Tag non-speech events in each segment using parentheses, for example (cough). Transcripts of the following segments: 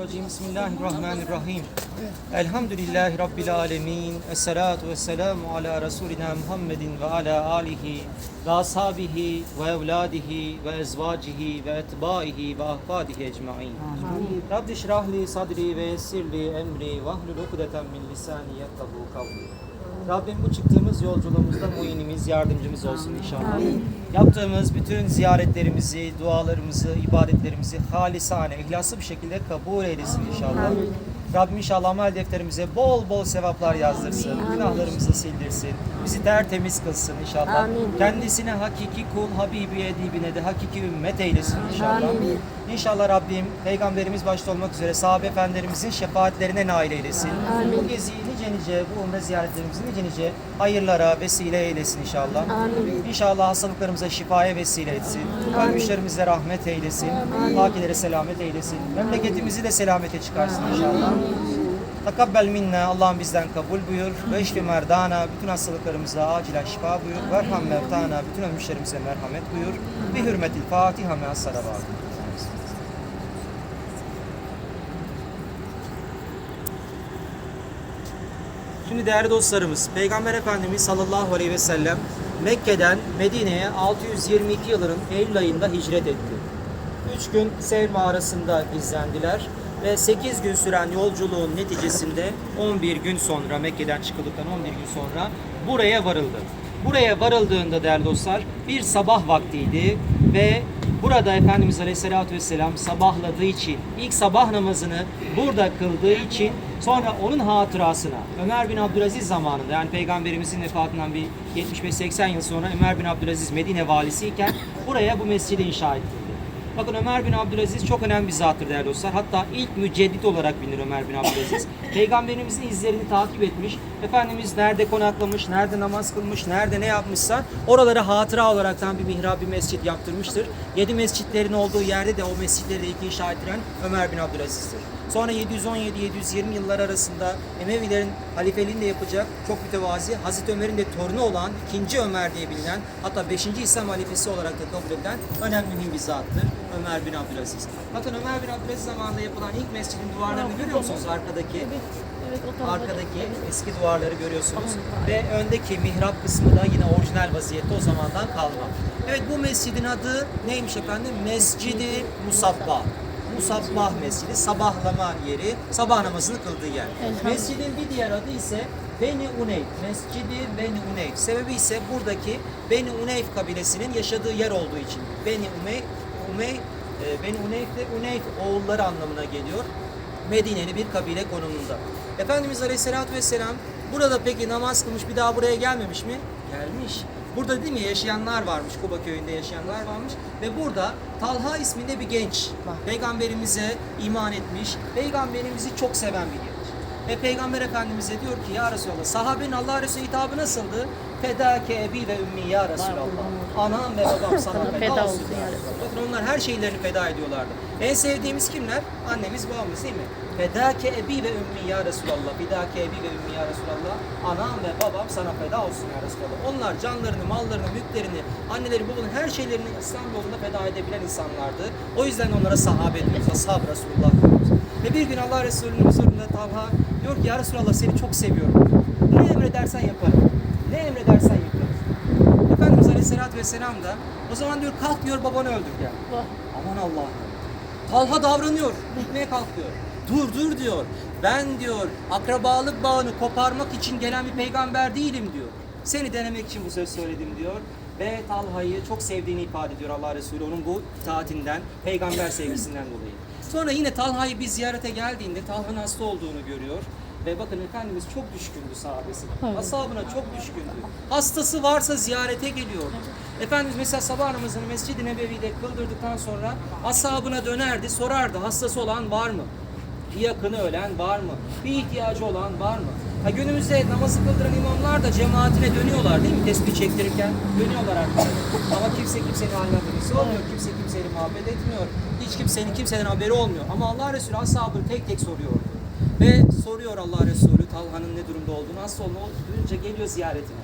Mineşşeytanirracim. Bismillahirrahmanirrahim. Elhamdülillahi Rabbil alemin. Esselatu vesselamu ala Resulina Muhammedin ve ala alihi ve ashabihi ve evladihi ve ezvacihi ve etbaihi ve ahfadihi ecmain. Rabbi şrahli sadri ve yessirli emri ve ahlul ukdeten min lisani yefkahu kavli. Rabbim bu çıktığımız yolculuğumuzda muinimiz, yardımcımız olsun inşallah. Yaptığımız bütün ziyaretlerimizi, dualarımızı, ibadetlerimizi halisane, ihlaslı bir şekilde kabul eylesin inşallah. Rabbim inşallah amel defterimize bol bol sevaplar yazdırsın, günahlarımızı sildirsin, bizi tertemiz kılsın inşallah. Amin. Kendisine hakiki kul, Habibi edibine de hakiki ümmet eylesin inşallah. Amin. İnşallah Rabbim Peygamberimiz başta olmak üzere sahabe efendilerimizin şefaatlerine nail eylesin. Amin. Bu geziyi nice nice, bu umre ziyaretlerimizi nice nice hayırlara vesile eylesin inşallah. Amin. İnşallah hastalıklarımıza şifaya vesile etsin. Ölmüşlerimize rahmet eylesin. Fakilere selamet eylesin. Memleketimizi de selamete çıkarsın inşallah. Takabbel minna Allah'ım bizden kabul buyur. Ve işfi merdana bütün hastalıklarımıza acilen şifa buyur. Verham mevtana bütün ölmüşlerimize merhamet buyur. Bi hürmetil Fatiha me salavat. Şimdi değerli dostlarımız, Peygamber Efendimiz sallallahu aleyhi ve sellem Mekke'den Medine'ye 622 yılının Eylül ayında hicret etti. 3 gün Sevr mağarasında gizlendiler ve 8 gün süren yolculuğun neticesinde 11 gün sonra Mekke'den çıkıldıktan 11 gün sonra buraya varıldı. Buraya varıldığında değerli dostlar bir sabah vaktiydi ve burada Efendimiz Aleyhisselatü Vesselam sabahladığı için ilk sabah namazını burada kıldığı için sonra onun hatırasına Ömer bin Abdülaziz zamanında yani Peygamberimizin vefatından bir 75-80 yıl sonra Ömer bin Abdülaziz Medine valisiyken buraya bu mescidi inşa ettirdi. Bakın Ömer bin Abdülaziz çok önemli bir zattır değerli dostlar. Hatta ilk müceddit olarak bilinir Ömer bin Abdülaziz. (laughs) Peygamberimizin izlerini takip etmiş. Efendimiz nerede konaklamış, nerede namaz kılmış, nerede ne yapmışsa oralara hatıra olaraktan bir mihrab, bir mescit yaptırmıştır. Yedi mescitlerin olduğu yerde de o mescitleri de ilk inşa ettiren Ömer bin Abdülaziz'dir. Sonra 717-720 yıllar arasında Emevilerin halifeliğini de yapacak çok mütevazi Hazreti Ömer'in de torunu olan 2. Ömer diye bilinen hatta 5. İslam halifesi olarak da kabul edilen önemli mühim bir zattır Ömer bin Abdülaziz. Bakın Ömer bin Abdülaziz zamanında yapılan ilk mescidin duvarlarını görüyor musunuz arkadaki? Evet, o tarafa Arkadaki eski duvarları görüyorsunuz ve öndeki mihrap kısmı da yine orijinal vaziyette o zamandan kalma. Evet bu mescidin adı neymiş efendim? Mescidi Musabbah. Musabbah Mescidi, sabahlama yeri, sabah namazını kıldığı yer. Mescidin bir diğer adı ise Beni Uneyf, Mescidi Beni Uneyf. Sebebi ise buradaki Beni Uneyf kabilesinin yaşadığı yer olduğu için. Beni Umey, Umey, e, Beni Uneyf de Uneyf oğulları anlamına geliyor. Medine'li bir kabile konumunda. Efendimiz Aleyhisselatü Vesselam burada peki namaz kılmış bir daha buraya gelmemiş mi? Gelmiş. Burada değil mi yaşayanlar varmış, Kuba köyünde yaşayanlar varmış ve burada Talha isminde bir genç peygamberimize iman etmiş, peygamberimizi çok seven bir genç. Ve peygamber efendimize diyor ki ya Resulallah sahabenin Allah Resulü hitabı nasıldı? Fedake ebi ve ümmi ya Resulallah. Anam ve babam sana feda, olsun ya ya Resulallah. Bakın onlar her şeylerini feda ediyorlardı. En sevdiğimiz kimler? Annemiz babamız değil mi? Fedake ebi ve ümmi ya Resulallah. Fedake ebi ve ümmi ya Resulallah. Anam ve babam sana feda olsun ya Resulallah. Onlar canlarını, mallarını, mülklerini, anneleri, babalarını her şeylerini İslam yolunda feda edebilen insanlardı. O yüzden onlara sahabe diyoruz. Ashab Resulullah diyoruz. Ve bir gün Allah Resulü'nün huzurunda Talha diyor ki ya Resulallah seni çok seviyorum. Ne emredersen yaparım. Ne emredersen yaparım. Efendimiz Aleyhisselatü Vesselam da o zaman diyor kalk diyor babanı öldür gel. Vah. Aman Allah'ım. Talha davranıyor. Gitmeye kalkıyor. Dur dur diyor. Ben diyor akrabalık bağını koparmak için gelen bir peygamber değilim diyor. Seni denemek için bu söz söyledim diyor. Ve Talha'yı çok sevdiğini ifade ediyor Allah Resulü onun bu itaatinden, peygamber sevgisinden dolayı. Sonra yine Talha'yı bir ziyarete geldiğinde Talha'nın hasta olduğunu görüyor. Ve bakın Efendimiz çok düşkündü sahabesine. Evet. Ashabına çok düşkündü. Hastası varsa ziyarete geliyordu. Efendimiz mesela sabah namazını Mescid-i Nebevi'de kıldırdıktan sonra ashabına dönerdi, sorardı hastası olan var mı? Bir yakını ölen var mı? Bir ihtiyacı olan var mı? Ha, günümüzde namazı kıldıran imamlar da cemaatine dönüyorlar değil mi? Tesbih çektirirken dönüyorlar artık. Ama kimse kimsenin haline birisi olmuyor. Kimse kimseyle muhabbet etmiyor. Hiç kimsenin kimseden haberi olmuyor. Ama Allah Resulü ashabını tek tek soruyordu. Ve soruyor Allah Resulü Talha'nın ne durumda olduğunu. Hasta olduğunu duyunca geliyor ziyaretine.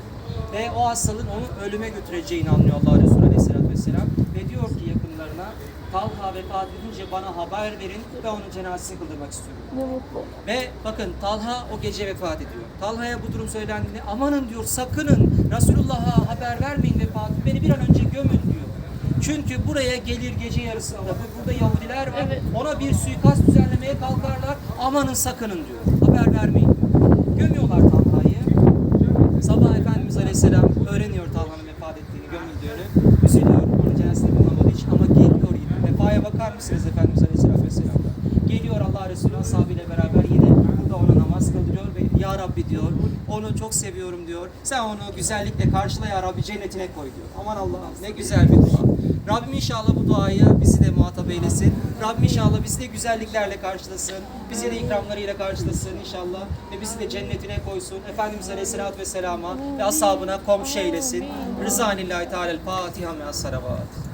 Ve o hastalığın onu ölüme götüreceğini anlıyor Allah Resulü Aleyhisselatü Vesselam. Ve diyor ki yakınlarına Talha vefat edince bana haber verin ve onun cenazesini kıldırmak istiyorum. Ve bakın Talha o gece vefat ediyor. Talha'ya bu durum söylendiğinde amanın diyor sakının Resulullah'a haber vermeyin vefatı beni bir an önce gömün diyor. Çünkü buraya gelir gece yarısında bu- burada Yahudiler var. Evet. Ona bir suikast düzenlemeye kalkarlar. Amanın sakının diyor. Haber vermeyin diyor. Gömüyorlar Talha'yı. Sabah Efendimiz Aleyhisselam öğreniyor Talha'nın vefat ettiğini, gömüldüğünü. Üzülüyor onun cenazesini bulamadığı için ama geliyor yine. Vefaya bakar mısınız Efendimiz Aleyhisselam? Geliyor Allah Resulü ashabıyla beraber yine burada ona namaz kıldırıyor ve Rabbi diyor, onu çok seviyorum diyor. Sen onu güzellikle karşıla Ya Rabbi cennetine koy diyor. Aman Allah'ım ne güzel bir dua. Rabbim inşallah bu duayı bizi de muhatap eylesin. Rabbim inşallah bizi de güzelliklerle karşılasın. Bizi de ikramlarıyla karşılasın inşallah. Ve bizi de cennetine koysun. Efendimiz Aleyhisselatü Vesselam'a ve ashabına komşu eylesin. Rızanillahi Teala Fatiha ve as-salavat.